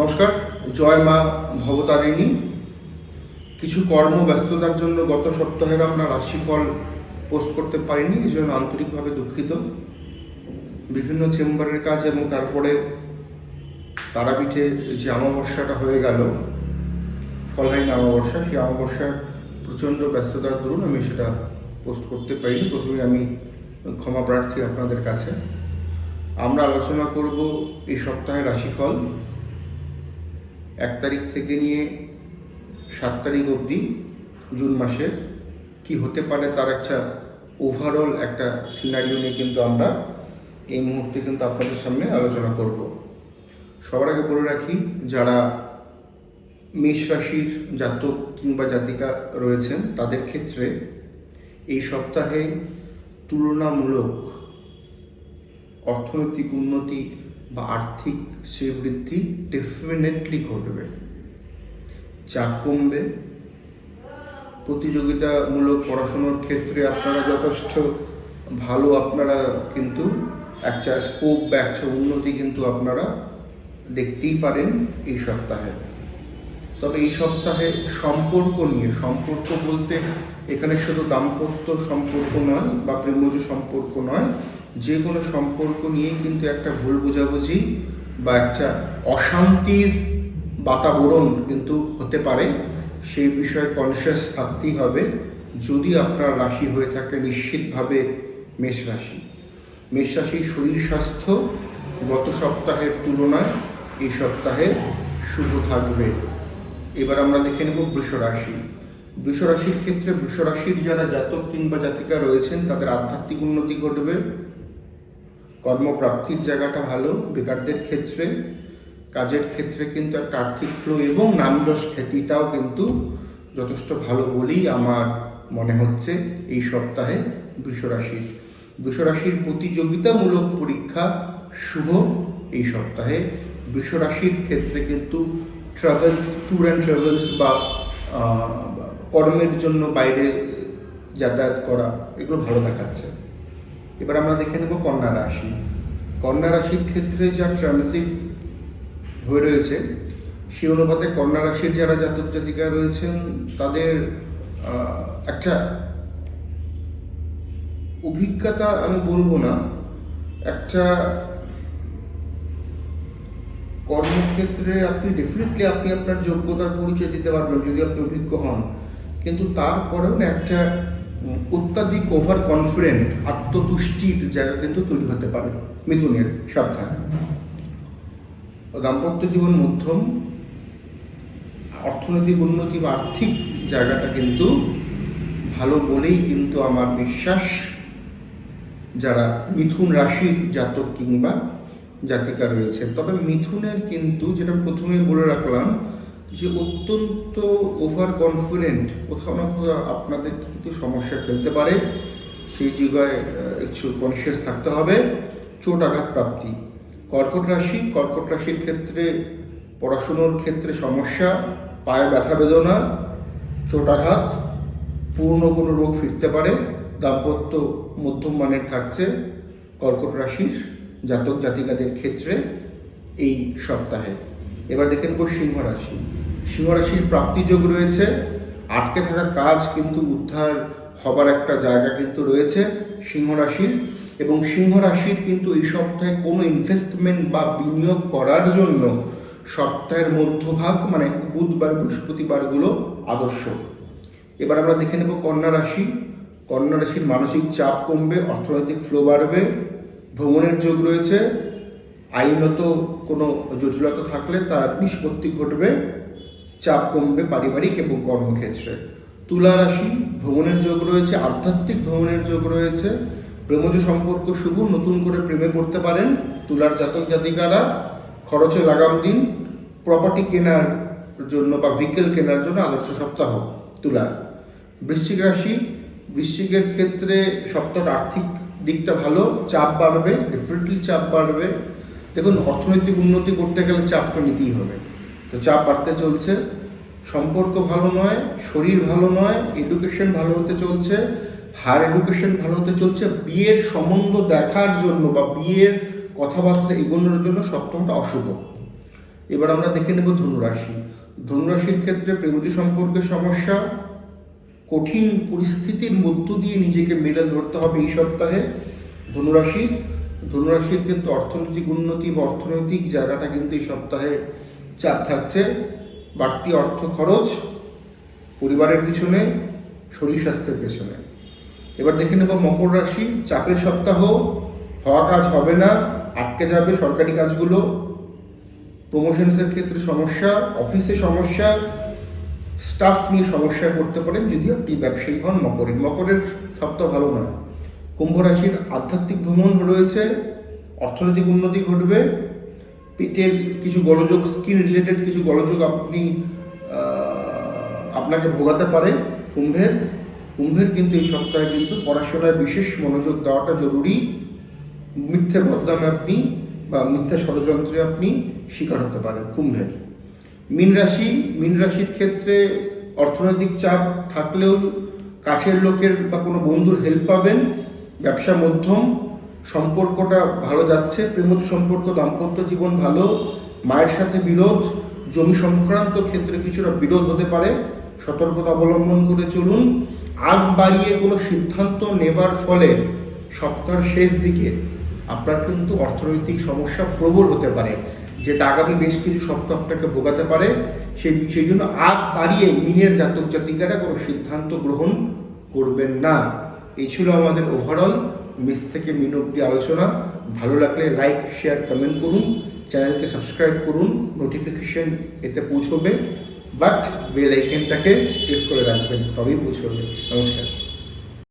নমস্কার, জয় মা ভবতারিণী। কিছু কর্ম ব্যস্ততার জন্য গত সপ্তাহের আমরা রাশিফল পোস্ট করতে পারিনি, এই জন্য আন্তরিকভাবে দুঃখিত। বিভিন্ন চেম্বারের কাজ এবং তারপরে তারাপীঠে যে অমাবস্যাটা হয়ে গেল ফলহাইন অমাবস্যা, সেই অমাবস্যার প্রচণ্ড ব্যস্ততার দরুন আমি সেটা পোস্ট করতে পারিনি। প্রথমে আমি ক্ষমা প্রার্থী আপনাদের কাছে। আমরা আলোচনা করব এই সপ্তাহের রাশিফল। এক তারিখ থেকে নিয়ে সাত তারিখ অবধি জুন মাসের কি হতে পারে তার একটা ওভারঅল একটা সিনারিও নিয়ে কিন্তু আমরা এই মুহূর্তে কিন্তু আপনাদের সামনে আলোচনা করব। সবার আগে বলে রাখি, যারা মেষ রাশির জাতক কিংবা জাতিকা রয়েছেন, তাদের ক্ষেত্রে এই সপ্তাহে তুলনামূলক অর্থনৈতিক উন্নতি বা আর্থিক সে বৃদ্ধি ডেফিনেটলি ঘটবে। চাপ কমবে। প্রতিযোগিতামূলক পড়াশোনার ক্ষেত্রে আপনারা যথেষ্ট ভালো আপনারা কিন্তু একটা স্কোপ বা একটা উন্নতি কিন্তু আপনারা দেখতেই পারেন এই সপ্তাহে। তবে এই সপ্তাহে সম্পর্ক নিয়ে, সম্পর্ক বলতে এখানে শুধু দাম্পত্য সম্পর্ক নয় বা প্রেমজ সম্পর্ক নয় যে কোনো সম্পর্ক নিয়েই কিন্তু একটা ভুল বোঝাবুঝি বা একটা অশান্তির বাতাবরণ কিন্তু হতে পারে। সেই বিষয়ে কনসিয়াস থাকতেই হবে। যদি আপনার রাশি হয়ে থাকে, নিশ্চিতভাবে মেষ রাশি। মেষ রাশির শরীর স্বাস্থ্য গত সপ্তাহের তুলনায় এই সপ্তাহে শুভ থাকবে। এবার আমরা দেখে নেব বৃষ রাশি। বৃষ রাশির ক্ষেত্রে বৃষ রাশির যারা জাতক কিংবা জাতিকা রয়েছেন, তাদের আধ্যাত্মিক উন্নতি ঘটবে। কর্মপ্রাপ্তির জায়গাটা ভালো, বেকারদের ক্ষেত্রে, কাজের ক্ষেত্রে কিন্তু একটা আর্থিক ফ্লো এবং নামযশ খ্যাতিটাও কিন্তু যথেষ্ট ভালো বলেই আমার মনে হচ্ছে এই সপ্তাহে বৃষরাশির। বৃষরাশির প্রতিযোগিতামূলক পরীক্ষা শুভ এই সপ্তাহে। বৃষরাশির ক্ষেত্রে কিন্তু ট্রাভেলস ট্যুর অ্যান্ড ট্রাভেলস বা কর্মের জন্য বাইরে যাতায়াত করা, এগুলো ভালো দেখাচ্ছে। এবার আমরা দেখে নেব কন্যা রাশি। কন্যা রাশির ক্ষেত্রে যা ট্রানজিট হয়ে রয়েছে সেই অনুপাতে কন্যা রাশির যারা জাতক জাতিকা রয়েছেন, তাদের একটা অভিজ্ঞতা আমি বলব না, একটা কর্মক্ষেত্রে আপনি ডেফিনেটলি আপনি আপনার যোগ্যতার পরিচয় দিতে পারবেন যদি আপনি অভিজ্ঞ হন। কিন্তু তারপরেও না একটা অত্যাধিক ওভার কনফিডেন্ট আত্মতুষ্টির জায়গা কিন্তু তৈরি হতে পারে। মিথুনের সাবধান। দাম্পত্য জীবন মধ্যম, অর্থনৈতিক উন্নতি বা আর্থিক জায়গাটা কিন্তু ভালো বলেই কিন্তু আমার বিশ্বাস। যারা মিথুন রাশির জাতক কিংবা জাতিকা রয়েছে। তবে মিথুনের কিন্তু, যেটা প্রথমে বলে রাখলাম যে অত্যন্ত ওভার কনফিডেন্ট কোথাও না কোথাও আপনাদের কিন্তু সমস্যা ফেলতে পারে। সেই জায়গায় একটু কনসিয়াস থাকতে হবে। চোট আঘাত প্রাপ্তি। কর্কট রাশি, কর্কট রাশির ক্ষেত্রে, পড়াশুনোর ক্ষেত্রে সমস্যা, পায়ে ব্যথা বেদনা, চোট আঘাত, পূর্ণ কোনো রোগ ফিরতে পারে, দাম্পত্য মধ্যম মানের থাকছে কর্কট রাশির জাতক জাতিকাদের ক্ষেত্রে এই সপ্তাহে। এবার দেখে নেব সিংহ রাশি। সিংহ রাশির প্রাপ্তিযোগ রয়েছে। আটকে থাকা কাজ কিন্তু উদ্ধার হবার একটা জায়গা কিন্তু রয়েছে সিংহরাশির। এবং সিংহরাশির কিন্তু এই সপ্তাহে কোনো ইনভেস্টমেন্ট বা বিনিয়োগ করার জন্য সপ্তাহের মধ্যভাগ মানে বুধবার, বৃহস্পতিবারগুলো আদর্শ। এবার আমরা দেখে নেব কন্যা রাশি। কন্যা রাশির মানসিক চাপ কমবে, অর্থনৈতিক ফ্লো বাড়বে, ভ্রমণের যোগ রয়েছে। আইনত কোনো জটিলতা থাকলে তার নিষ্পত্তি ঘটবে। চাপ কমবে পারিবারিক এবং কর্মক্ষেত্রে। তুলা রাশি, ভ্রমণের যোগ রয়েছে, আধ্যাত্মিক ভ্রমণের যোগ রয়েছে। প্রেমজ সম্পর্ক শুভ, নতুন করে প্রেমে পড়তে পারেন তুলার জাতক জাতিকারা। খরচে লাগাম দিন প্রপার্টি কেনার জন্য বা ভিকেল কেনার জন্য আদর্শ সপ্তাহ তুলার বৃশ্চিক রাশি, বৃশ্চিকের ক্ষেত্রে সপ্তাহের আর্থিক দিকটা ভালো, চাপ বাড়বে ডেফিনেটলি চাপ বাড়বে। দেখুন, অর্থনৈতিক উন্নতি করতে গেলে চাপটা নিতেই হবে। তো চাপ বাড়তে চলছে। সম্পর্ক ভালো নয়, শরীর ভালো নয় এডুকেশন ভালো হতে চলছে হায়ার এডুকেশন ভালো হতে চলছে। বিয়ের সম্বন্ধ দেখার জন্য বা বিয়ের কথাবার্তা এগোনোর জন্য সপ্তমটা অশুভ। এবার আমরা দেখে নেব ধনুরাশি। ধনুরাশির ক্ষেত্রে প্রেমতি সম্পর্কে সমস্যা, কঠিন পরিস্থিতির মধ্য দিয়ে নিজেকে মেলে ধরতে হবে এই সপ্তাহে ধনুরাশির। ধনুরাশির কিন্তু অর্থনৈতিক উন্নতি বা অর্থনৈতিক জায়গাটা কিন্তু এই সপ্তাহে চাপ থাকছে, বাড়তি অর্থ খরচ, পরিবারের পিছনে, শরীর স্বাস্থ্যের পেছনে। এবার দেখে নেব মকর রাশি, চাপের সপ্তাহ, হওয়া কাজ হবে না, আটকে যাবে সরকারি কাজগুলো প্রমোশনসের ক্ষেত্রে সমস্যা অফিসে সমস্যা স্টাফ নিয়ে সমস্যায় পড়তে পারেন যদি আপনি ব্যবসায়ী হন, মকরের। মকরের সপ্তাহ ভালো নয়। কুম্ভ রাশির আধ্যাত্মিক ভ্রমণ রয়েছে, অর্থনৈতিক উন্নতি ঘটবে পেটের কিছু গলযোগ স্কিন রিলেটেড কিছু গলযোগ আপনি আপনাকে ভোগাতে পারে কুম্ভের। কুম্ভের কিন্তু এই সপ্তাহে কিন্তু পড়াশোনায় বিশেষ মনোযোগ দেওয়াটা জরুরি। মিথ্যে বদনামে আপনি বা মিথ্যা ষড়যন্ত্রে আপনি শিকার হতে পারেন কুম্ভের। মীন রাশি, মীন রাশির ক্ষেত্রে অর্থনৈতিক চাপ থাকলেও কাছের লোকের বা কোনো বন্ধুর হেল্প পাবেন। ব্যবসা মধ্যম সম্পর্কটা ভালো যাচ্ছে, প্রেমত সম্পর্ক, দাম্পত্য জীবন ভালো, মায়ের সাথে বিরোধ, জমি সংক্রান্ত ক্ষেত্রে কিছুটা বিরোধ হতে পারে, সতর্কতা অবলম্বন করে চলুন। আগ বাড়িয়ে কোনো সিদ্ধান্ত নেবার ফলে সপ্তাহের শেষ দিকে আপনার কিন্তু অর্থনৈতিক সমস্যা প্রবল হতে পারে, যেটা আগামী বেশ কিছু সপ্তাহ আপনাকে ভোগাতে পারে। সেই সেই জন্য আগ বাড়িয়ে মিনের জাতক জাতিকারা কোনো সিদ্ধান্ত গ্রহণ করবেন না। এই ছিল আমাদের ওভারঅল মিস থেকে মিন অব্দি আলোচনা। ভালো লাগলে লাইক শেয়ার কমেন্ট করুন। চ্যানেলকে সাবস্ক্রাইব করুন। নোটিফিকেশন এতে পৌঁছবে। বাট বেল আইকনটাকে প্রেস করে রাখবেন, তবেই পৌঁছবে। নমস্কার।